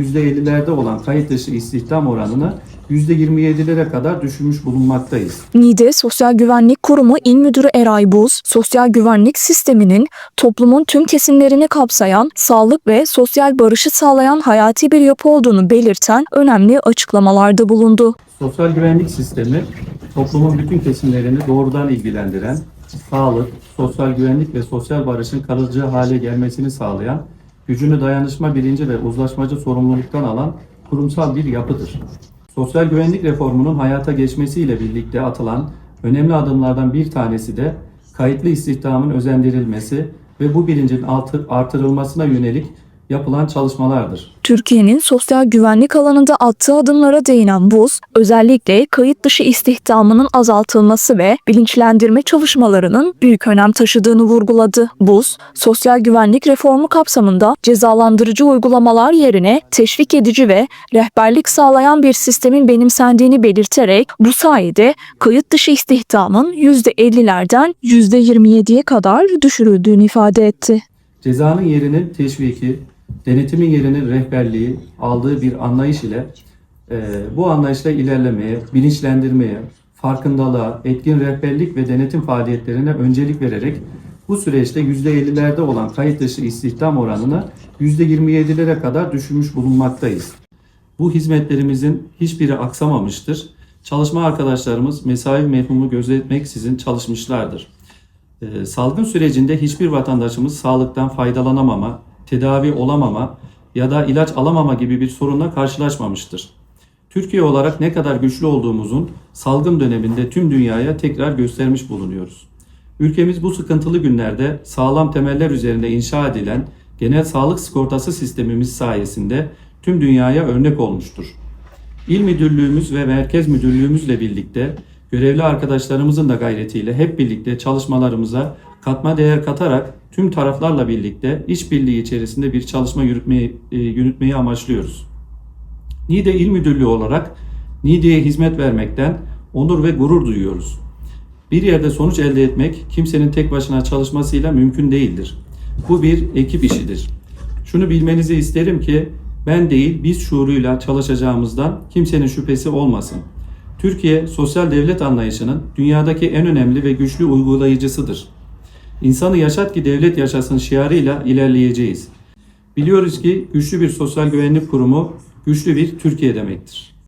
%50'lerde olan kayıt dışı istihdam oranını %27'lere kadar düşürmüş bulunmaktayız. NİDE Sosyal Güvenlik Kurumu İl Müdürü Eray Buz, sosyal güvenlik sisteminin toplumun tüm kesimlerini kapsayan, sağlık ve sosyal barışı sağlayan hayati bir yapı olduğunu belirten önemli açıklamalarda bulundu. Sosyal güvenlik sistemi toplumun bütün kesimlerini doğrudan ilgilendiren, sağlık, sosyal güvenlik ve sosyal barışın kalıcı hale gelmesini sağlayan, gücünü dayanışma bilinci ve uzlaşmacı sorumluluktan alan kurumsal bir yapıdır. Sosyal güvenlik reformunun hayata geçmesiyle birlikte atılan önemli adımlardan bir tanesi de kayıtlı istihdamın özendirilmesi ve bu bilincin artırılmasına yönelik yapılan çalışmalardır. Türkiye'nin sosyal güvenlik alanında attığı adımlara değinen Buz, özellikle kayıt dışı istihdamının azaltılması ve bilinçlendirme çalışmalarının büyük önem taşıdığını vurguladı. Buz, sosyal güvenlik reformu kapsamında cezalandırıcı uygulamalar yerine teşvik edici ve rehberlik sağlayan bir sistemin benimsendiğini belirterek bu sayede kayıt dışı istihdamın %50'lerden %27'ye kadar düşürüldüğünü ifade etti. Cezanın yerinin teşviki, denetimin yerinin rehberliği aldığı bir anlayış ile e, bu anlayışla ilerlemeye, bilinçlendirmeye, farkındalığa, etkin rehberlik ve denetim faaliyetlerine öncelik vererek bu süreçte %50'lerde olan kayıt dışı istihdam oranını %27'lere kadar düşürmüş bulunmaktayız. Bu hizmetlerimizin hiçbiri aksamamıştır. Çalışma arkadaşlarımız mesai mefhumu gözetmeksizin çalışmışlardır. Ee, salgın sürecinde hiçbir vatandaşımız sağlıktan faydalanamama, tedavi olamama ya da ilaç alamama gibi bir sorunla karşılaşmamıştır. Türkiye olarak ne kadar güçlü olduğumuzun salgın döneminde tüm dünyaya tekrar göstermiş bulunuyoruz. Ülkemiz bu sıkıntılı günlerde sağlam temeller üzerinde inşa edilen genel sağlık sigortası sistemimiz sayesinde tüm dünyaya örnek olmuştur. İl müdürlüğümüz ve merkez müdürlüğümüzle birlikte görevli arkadaşlarımızın da gayretiyle hep birlikte çalışmalarımıza katma değer katarak tüm taraflarla birlikte işbirliği içerisinde bir çalışma yürütmeyi, e, yürütmeyi amaçlıyoruz. NİDE İl Müdürlüğü olarak NİDE'ye hizmet vermekten onur ve gurur duyuyoruz. Bir yerde sonuç elde etmek kimsenin tek başına çalışmasıyla mümkün değildir. Bu bir ekip işidir. Şunu bilmenizi isterim ki ben değil biz şuuruyla çalışacağımızdan kimsenin şüphesi olmasın. Türkiye sosyal devlet anlayışının dünyadaki en önemli ve güçlü uygulayıcısıdır. İnsanı yaşat ki devlet yaşasın şiarıyla ilerleyeceğiz. Biliyoruz ki güçlü bir sosyal güvenlik kurumu güçlü bir Türkiye demektir.